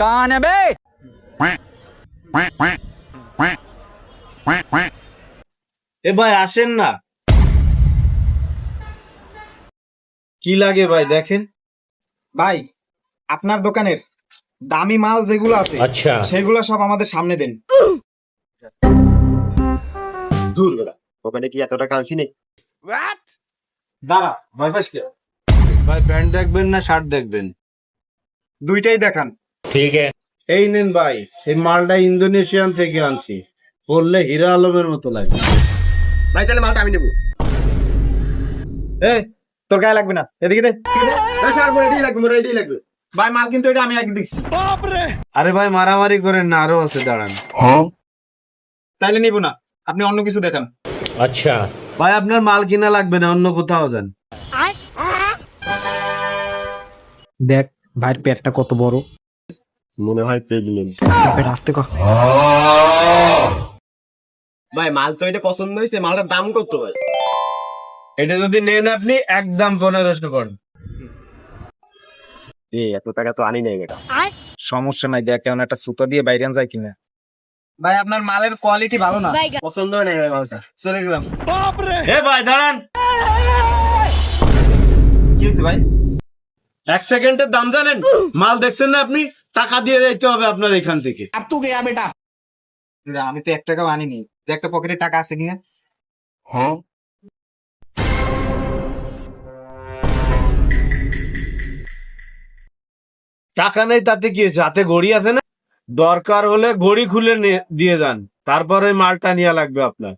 কানে বে এ ভাই আসেন না। কি লাগে ভাই দেখেন। ভাই আপনার দোকানের দামি মাল যেগুলো আছে আচ্ছা। সেগুলো সব আমাদের সামনে দেন। দূর বেড়া। ওখানে কি এতটা টাকা আনছি নেই দাঁড়া ভয় পাস ভাই প্যান্ট দেখবেন না শার্ট দেখবেন? দুইটাই দেখান। ঠিক এই নেন ভাই এই মালটা ইন্দোনেশিয়ান থেকে আনছি। বললে হিরো আলমের মতো লাগে ভাই তাহলে মালটা আমি নেব। এই তোর গায়ে লাগবে না। এদিকে হ্যাঁ? আপনি অন্য কিছু দেখান। আচ্ছা। ভাই আপনার মাল কিনা লাগবে না অন্য কোথাও যান। দেখ ভাইয়ের পেটটা কত বড়। মনে হয় প্রেগনেন্ট আসতে কর ভাই মাল তো এটা পছন্দ হয়েছে মালটার দাম কত ভাই? এটা যদি নেন আপনি একদম পনেরোশো করেন এই এত টাকা তো আনি নাই বেটা। সমস্যা নাই দেখ কেমন একটা সুতো দিয়ে বাইরে যায় কিনা। ভাই আপনার মালের কোয়ালিটি ভালো না। পছন্দ হয় নাই ভাই মালটা চলে গেলাম। হে ভাই দাঁড়ান। কি হয়েছে ভাই? এক সেকেন্ডের দাম জানেন? মাল দেখছেন না আপনি? টাকা দিয়ে যাইতে হবে আপনার এখান থেকে। আমি তো এক টাকাও আনিনি। যে একটা পকেটে টাকা আছে কিনা? হ্যাঁ। টাকা নেই তাতে কি হয়েছে? হাতে ঘড়ি আছে না? দরকার হলে ঘড়ি খুলে নিয়ে- দিয়ে যান। তারপরে মালটা নিয়ে লাগবে আপনার।